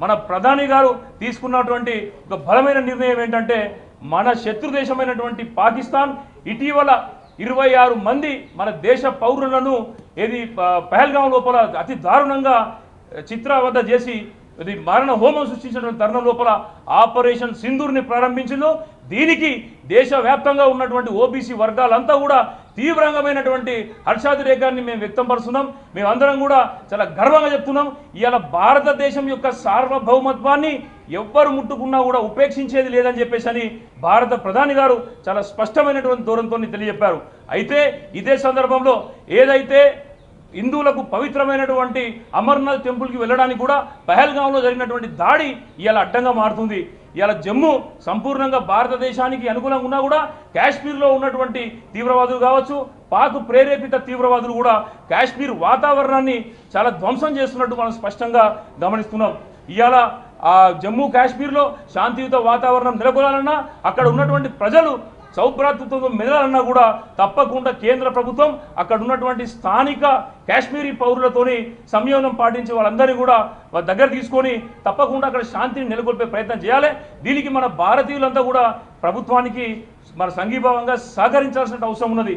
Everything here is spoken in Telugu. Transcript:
మన ప్రధాని గారు తీసుకున్నటువంటి ఒక బలమైన నిర్ణయం ఏంటంటే మన శత్రు దేశమైనటువంటి పాకిస్తాన్ ఇటీవల ఇరవై ఆరు మంది మన దేశ పౌరులను ఏది పహల్గాం లోపల అతి దారుణంగా చిత్రవద్ద చేసి ఇది మరణ హోమం సృష్టించినటువంటి తరుణం లోపల ఆపరేషన్ సింధూర్ని ప్రారంభించిందో దీనికి దేశవ్యాప్తంగా ఉన్నటువంటి ఓబీసీ వర్గాలంతా కూడా తీవ్రంగమైనటువంటి హర్షాతిరేకాన్ని మేము వ్యక్తం పరుస్తున్నాం మేమందరం కూడా చాలా గర్వంగా చెప్తున్నాం. ఇవాళ భారతదేశం యొక్క సార్వభౌమత్వాన్ని ఎవ్వరు ముట్టుకున్నా కూడా ఉపేక్షించేది లేదని చెప్పేసి అని భారత ప్రధాని గారు చాలా స్పష్టమైనటువంటి దూరంతో తెలియజెప్పారు. అయితే ఇదే సందర్భంలో ఏదైతే హిందువులకు పవిత్రమైనటువంటి అమర్నాథ్ టెంపుల్కి వెళ్ళడానికి కూడా పహల్గాంలో జరిగినటువంటి దాడి ఇలా అడ్డంగా మారుతుంది. ఇలా జమ్మూ సంపూర్ణంగా భారతదేశానికి అనుకూలంగా ఉన్నా కూడా కాశ్మీర్లో ఉన్నటువంటి తీవ్రవాదులు కావచ్చు పాక్ ప్రేరేపిత తీవ్రవాదులు కూడా కాశ్మీర్ వాతావరణాన్ని చాలా ధ్వంసం చేస్తున్నట్టు మనం స్పష్టంగా గమనిస్తున్నాం. ఇవాళ ఆ జమ్మూ కాశ్మీర్లో శాంతియుత వాతావరణం నెలకొనాలన్నా అక్కడ ఉన్నటువంటి ప్రజలు సౌభ్రాతృత్వంతో మెదలన్నా కూడా తప్పకుండా కేంద్ర ప్రభుత్వం అక్కడ ఉన్నటువంటి స్థానిక కాశ్మీరీ పౌరులతోని సంయోగం పాటించి వాళ్ళందరినీ కూడా వాళ్ళ దగ్గర తీసుకొని తప్పకుండా అక్కడ శాంతిని నెలకొల్పే ప్రయత్నం చేయాలి. దీనికి మన భారతీయులంతా కూడా ప్రభుత్వానికి మన సంఘీభావంగా సహకరించాల్సిన అవసరం ఉన్నది.